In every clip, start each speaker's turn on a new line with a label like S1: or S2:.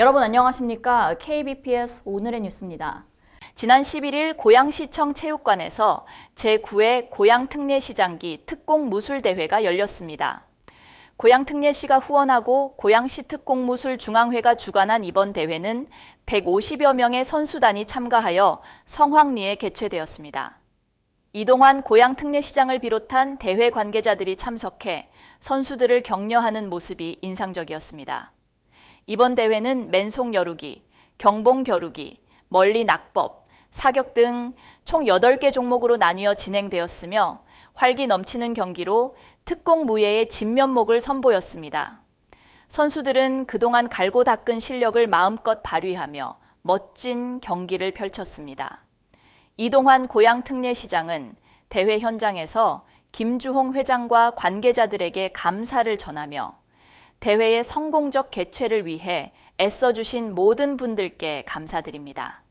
S1: 여러분 안녕하십니까? KBPS 오늘의 뉴스입니다. 지난 11일 고양시청 체육관에서 제9회 고양특례시장기 특공무술대회가 열렸습니다. 고양특례시가 후원하고 고양시 특공무술중앙회가 주관한 이번 대회는 150여 명의 선수단이 참가하여 성황리에 개최되었습니다. 이동환 고양특례시장을 비롯한 대회 관계자들이 참석해 선수들을 격려하는 모습이 인상적이었습니다. 이번 대회는 맨속 여루기, 경봉 겨루기, 멀리 낙법, 사격 등 총 8개 종목으로 나뉘어 진행되었으며 활기 넘치는 경기로 특공 무예의 진면목을 선보였습니다. 선수들은 그동안 갈고 닦은 실력을 마음껏 발휘하며 멋진 경기를 펼쳤습니다. 이동환 고양특례시장은 대회 현장에서 김주홍 회장과 관계자들에게 감사를 전하며 대회의 성공적 개최를 위해 애써주신 모든 분들께 감사드립니다.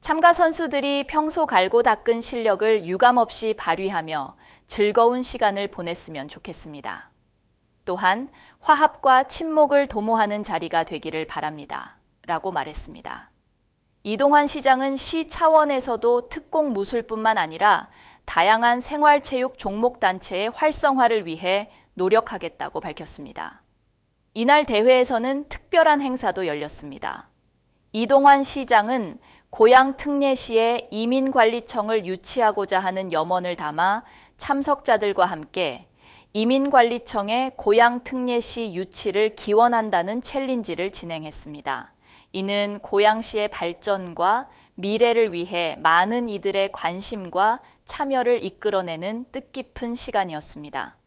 S1: 참가 선수들이 평소 갈고 닦은 실력을 유감없이 발휘하며 즐거운 시간을 보냈으면 좋겠습니다. 또한 화합과 친목을 도모하는 자리가 되기를 바랍니다. 라고 말했습니다. 이동환 시장은 시 차원에서도 특공 무술뿐만 아니라 다양한 생활체육 종목단체의 활성화를 위해 노력하겠다고 밝혔습니다. 이날 대회에서는 특별한 행사도 열렸습니다. 이동환 시장은 고양 특례시에 이민관리청을 유치하고자 하는 염원을 담아 참석자들과 함께 이민관리청의 고양 특례시 유치를 기원한다는 챌린지를 진행했습니다. 이는 고양시의 발전과 미래를 위해 많은 이들의 관심과 참여를 이끌어내는 뜻깊은 시간이었습니다.